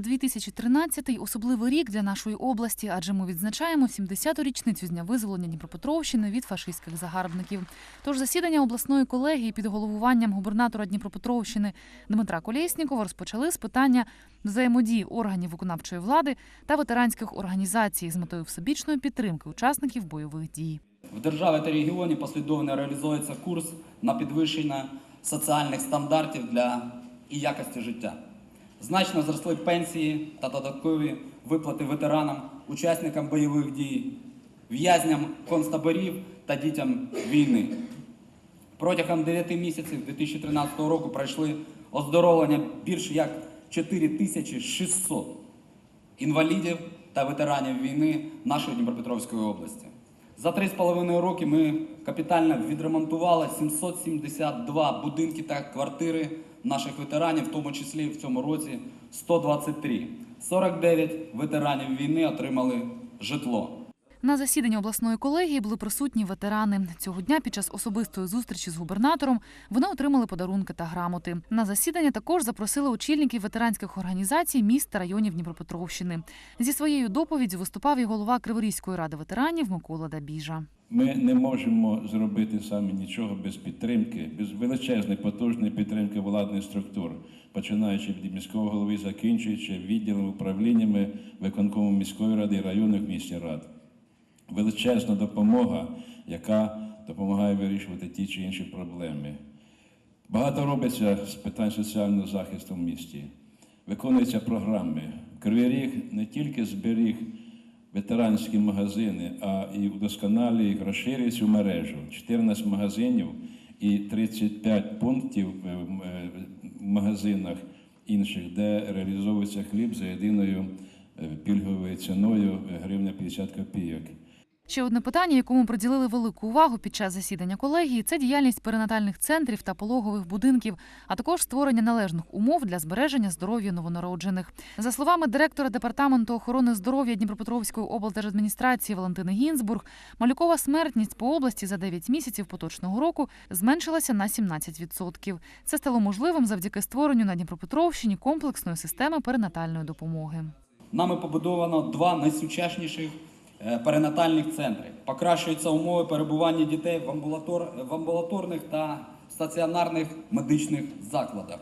2013 – особливий рік для нашої області, адже ми відзначаємо 70-ту річницю з дня визволення Дніпропетровщини від фашистських загарбників. Тож засідання обласної колегії під головуванням губернатора Дніпропетровщини Дмитра Колєснікова розпочали з питання взаємодії органів виконавчої влади та ветеранських організацій з метою всебічної підтримки учасників бойових дій. В державі та регіоні послідовно реалізується курс на підвищення соціальних стандартів для і якості життя. Значно зросли пенсії та додаткові виплати ветеранам, учасникам бойових дій, в'язням концтаборів та дітям війни. Протягом 9 місяців 2013 року пройшли оздоровлення більш як 4600 інвалідів та ветеранів війни нашої Дніпропетровської області. За 3,5 роки ми капітально відремонтували 772 будинки та квартири наших ветеранів, в тому числі в цьому році 123. 49 ветеранів війни отримали житло. На засіданні обласної колегії були присутні ветерани. Цього дня під час особистої зустрічі з губернатором вони отримали подарунки та грамоти. На засідання також запросили очільників ветеранських організацій міст та районів Дніпропетровщини. Зі своєю доповіддю виступав і голова Криворізької ради ветеранів Микола Дабіжа. Ми не можемо зробити самі нічого без підтримки, без величезної потужної підтримки владних структур, починаючи від міського голови, закінчуючи відділами управліннями виконкому міської ради районних міських рад. Величезна допомога, яка допомагає вирішувати ті чи інші проблеми. Багато робиться з питань соціального захисту в місті. Виконуються програми. Кривий Ріг не тільки зберіг ветеранські магазини, а і удосконалює їх, розширює цю мережу. 14 магазинів і 35 пунктів в е, магазинах інших, де реалізовується хліб за єдиною е, пільговою ціною е, гривня 50 копійок. Ще одне питання, якому приділили велику увагу під час засідання колегії, це діяльність перинатальних центрів та пологових будинків, а також створення належних умов для збереження здоров'я новонароджених. За словами директора департаменту охорони здоров'я Дніпропетровської облдержадміністрації Валентини Гінзбург, малюкова смертність по області за 9 місяців поточного року зменшилася на 17%. Це стало можливим завдяки створенню на Дніпропетровщині комплексної системи перинатальної допомоги. Нами побудовано два найсучасніших перинатальних центри. Покращуються умови перебування дітей в, амбулатор, в амбулаторних та стаціонарних медичних закладах.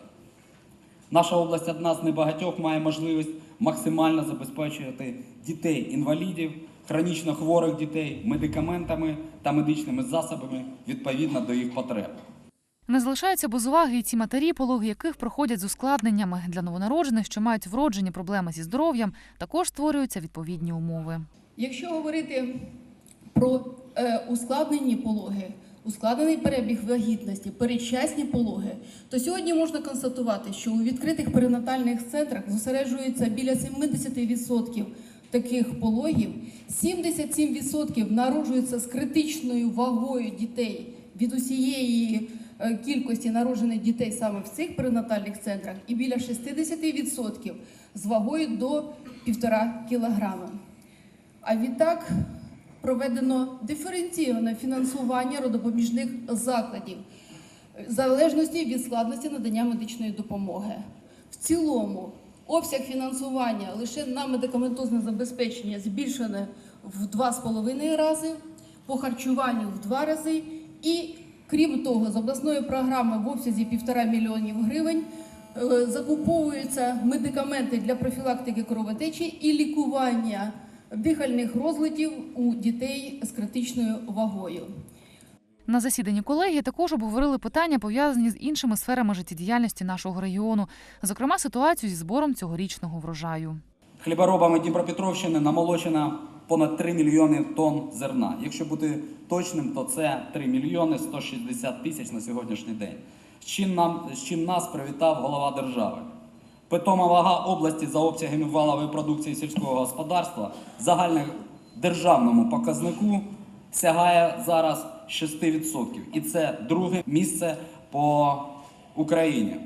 Наша область одна з небагатьох має можливість максимально забезпечувати дітей-інвалідів, хронічно хворих дітей медикаментами та медичними засобами відповідно до їх потреб. Не залишаються без уваги і ті матері, пологи яких проходять з ускладненнями для новонароджених, що мають вроджені проблеми зі здоров'ям. Також створюються відповідні умови. Якщо говорити про е, ускладнені пологи, ускладнений перебіг вагітності, передчасні пологи, то сьогодні можна констатувати, що у відкритих перинатальних центрах зосереджується біля 70% таких пологів, 77% народжуються з критичною вагою дітей від усієї е, кількості народжених дітей саме в цих перинатальних центрах, і біля 60% з вагою до 1,5 кілограма. А відтак проведено диференційоване фінансування родопоміжних закладів в залежності від складності надання медичної допомоги. В цілому обсяг фінансування лише на медикаментозне забезпечення збільшене в 2,5 рази, по харчуванню в 2 рази і крім того, з обласної програми в обсязі 1,5 мільйонів гривень е, закуповуються медикаменти для профілактики кровотечі і лікування дихальних розладів у дітей з критичною вагою. На засіданні колегії також обговорили питання, пов'язані з іншими сферами життєдіяльності нашого регіону, зокрема ситуацію зі збором цьогорічного врожаю. Хліборобами Дніпропетровщини намолочено понад 3 мільйони тонн зерна. Якщо бути точним, то це 3 мільйони 160 тисяч на сьогоднішній день. З чим, нам, з чим нас привітав голова держави. Питома вага області за обсягами валової продукції сільського господарства загальнодержавному показнику сягає зараз 6%. І це друге місце по Україні.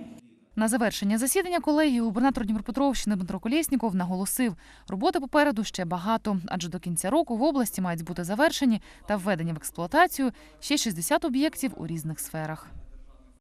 На завершення засідання колегії губернатор Дніпропетровщини Дмитро Колєсніков наголосив, роботи попереду ще багато, адже до кінця року в області мають бути завершені та введені в експлуатацію ще 60 об'єктів у різних сферах.